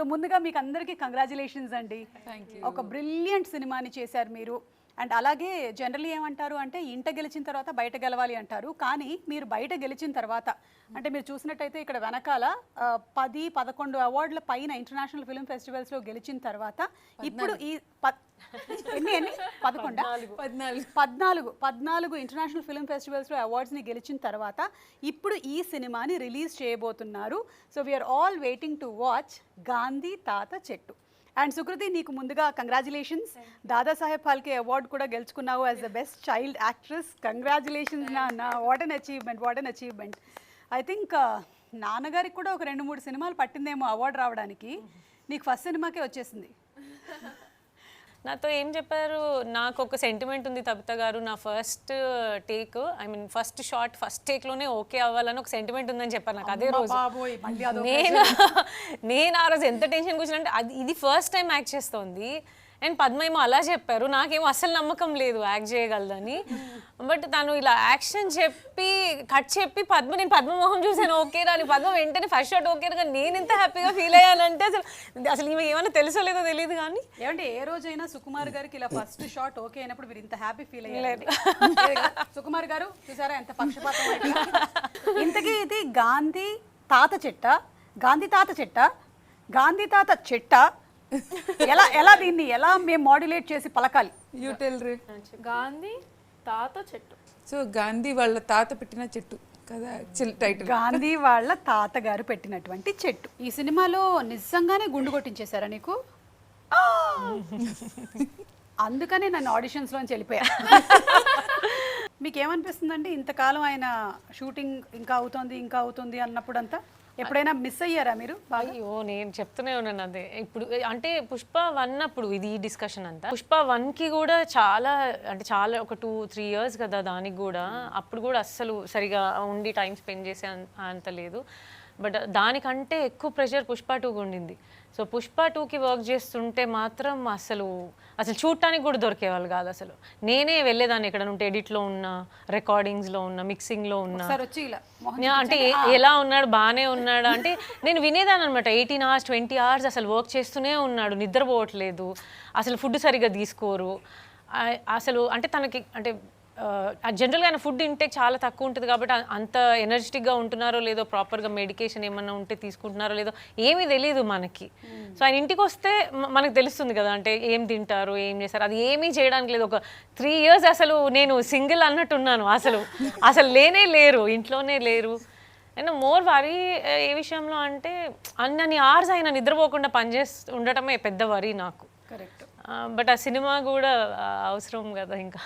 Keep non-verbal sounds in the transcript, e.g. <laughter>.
So ముందుగా మీకు అందరికీ కంగ్రాచులేషన్స్ అండి ఒక బ్రిలియంట్ సినిమాని చేశారు మీరు. అండ్ అలాగే జనరల్లీ ఏమంటారు అంటే ఇంట గెలిచిన తర్వాత బయట గెలవాలి అంటారు. కానీ మీరు బయట గెలిచిన తర్వాత అంటే మీరు చూసినట్టయితే ఇక్కడ వెనకాల పది పదకొండు అవార్డుల పైన ఇంటర్నేషనల్ ఫిల్మ్ ఫెస్టివల్స్లో గెలిచిన తర్వాత ఇప్పుడు ఈ ఎన్ని ఎన్ని? పదకొండా? పద్నాలుగు. పద్నాలుగు. పద్నాలుగు ఇంటర్నేషనల్ ఫిల్మ్ ఫెస్టివల్స్లో అవార్డ్స్ని గెలిచిన తర్వాత ఇప్పుడు ఈ సినిమాని రిలీజ్ చేయబోతున్నారు. So we're all waiting to watch Gandhi Tatha Chettu. And Sukriti నీకు ముందుగా కంగ్రాచులేషన్స్ దాదాసాహెబ్ ఫాల్కే అవార్డు కూడా గెలుచుకున్నావు as the best child actress congratulations నా నా what an achievement what an achievement I think నాన్నగారికి కూడా ఒక రెండు మూడు సినిమాలు పట్టిందేమో అవార్డు రావడానికి. నీకు ఫస్ట్ సినిమాకే వచ్చేసింది. <laughs> నాతో ఏం చెప్పారు? నాకు ఒక సెంటిమెంట్ ఉంది తబిత గారు నా first take I mean first shot first టేక్లోనే okay అవ్వాలని ఒక సెంటిమెంట్ ఉందని చెప్పారు నాకు అదే రోజు. నేను <laughs> నేను ఆ రోజు ఎంత టెన్షన్ కూర్చున్నా అది ఇది ఫస్ట్ టైం యాక్ట్ చేస్తోంది. అండ్ పద్మ ఏమో అలా చెప్పారు. నాకేమో అసలు నమ్మకం లేదు యాక్ట్ చేయగలదని. బట్ తను ఇలా యాక్షన్ చెప్పి కట్ చెప్పి పద్మ నేను పద్మ మొహం చూసాను ఓకే రాని పద్మ వెంటనే ఫస్ట్ షాట్ ఓకే కానీ నేను ఎంత హ్యాపీగా ఫీల్ అయ్యానంటే అసలు అసలు ఈమె ఏమైనా తెలుసో లేదో తెలియదు కానీ. ఏమంటే ఏ రోజైనా సుకుమార్ గారికి ఇలా ఫస్ట్ షాట్ ఓకే అయినప్పుడు మీరు ఇంత హ్యాపీ ఫీల్ అయ్యారు. సుకుమార్ గారు చూసారా ఎంత పక్షపాతం? ఇంతకీ ఇది గాంధీ తాత చెట్ట గాంధీ తాత చెట్ట గాంధీ తాత చెట్ట ఎలా ఎలా దీన్ని ఎలా మేము మాడ్యులేట్ చేసి పలకాలి? యూ టెల్ రే గాంధీ తాత చెట్టు. సో గాంధీ వాళ్ళ తాత పెట్టిన చెట్టు కదా టైటిల్ గాంధీ వాళ్ళ తాతగారు పెట్టినటువంటి చెట్టు. ఈ సినిమాలో నిజంగానే గుండు కొట్టించేశారా నీకు! <laughs> అందుకనే నన్ను ఆడిషన్స్ లోంచి వెళ్ళిపోయా. <laughs> మీకు ఏమనిపిస్తుందండి ఇంతకాలం ఆయన షూటింగ్ ఇంకా అవుతుంది ఇంకా అవుతుంది అన్నప్పుడంతా? ఎప్పుడైనా మిస్ అయ్యారా మీరు అయ్యో నేను చెప్తూనే ఉన్నాను అదే ఇప్పుడు అంటే పుష్ప వన్ అప్పుడు ఇది ఈ డిస్కషన్ అంతా. పుష్ప వన్కి కూడా చాలా అంటే చాలా ఒక టూ త్రీ ఇయర్స్ కదా దానికి కూడా. అప్పుడు కూడా అస్సలు సరిగా ఉండి టైం స్పెండ్ చేసే అంత లేదు. బట్ దానికంటే ఎక్కువ ప్రెషర్ పుష్ప టూకి ఉండింది. సో పుష్ప టూకి వర్క్ చేస్తుంటే మాత్రం అసలు అసలు చూడటానికి కూడా దొరికేవాళ్ళు కాదు అసలు. నేనే వెళ్ళేదాన్ని ఎక్కడ ఉంటే ఎడిట్లో ఉన్నా రికార్డింగ్స్లో ఉన్నా మిక్సింగ్లో ఉన్నా. అంటే ఎలా ఉన్నాడు బాగానే ఉన్నాడు? అంటే నేను వినేదాన్ని అనమాట ఎయిటీన్ అవర్స్ ట్వంటీ అవర్స్ అసలు వర్క్ చేస్తూనే ఉన్నాడు. నిద్రపోవట్లేదు. అసలు ఫుడ్ సరిగ్గా తీసుకోరు. అసలు అంటే తనకి అంటే జనరల్గా ఆయన ఫుడ్ ఇంటేక్ చాలా తక్కువ ఉంటుంది కాబట్టి అంత ఎనర్జెటిక్గా ఉంటున్నారో లేదో ప్రాపర్గా మెడికేషన్ ఏమన్నా ఉంటే తీసుకుంటున్నారో లేదో ఏమీ తెలియదు మనకి. సో ఆయన ఇంటికి వస్తే మనకు తెలుస్తుంది కదా అంటే ఏం తింటారు ఏం చేస్తారు అది ఏమీ చేయడానికి లేదు. ఒక త్రీ ఇయర్స్ అసలు నేను సింగిల్ అన్నట్టున్నాను అసలు. <laughs> అసలు లేనే లేరు ఇంట్లోనే లేరు. అండ్ మోర్ వరీ ఏ విషయంలో అంటే అన్నని అవర్స్ ఆయన నిద్రపోకుండా పనిచేస్తూ ఉండటమే పెద్ద వరి నాకు. కరెక్ట్ బట్ ఆ సినిమా కూడా అవసరం కదా ఇంకా.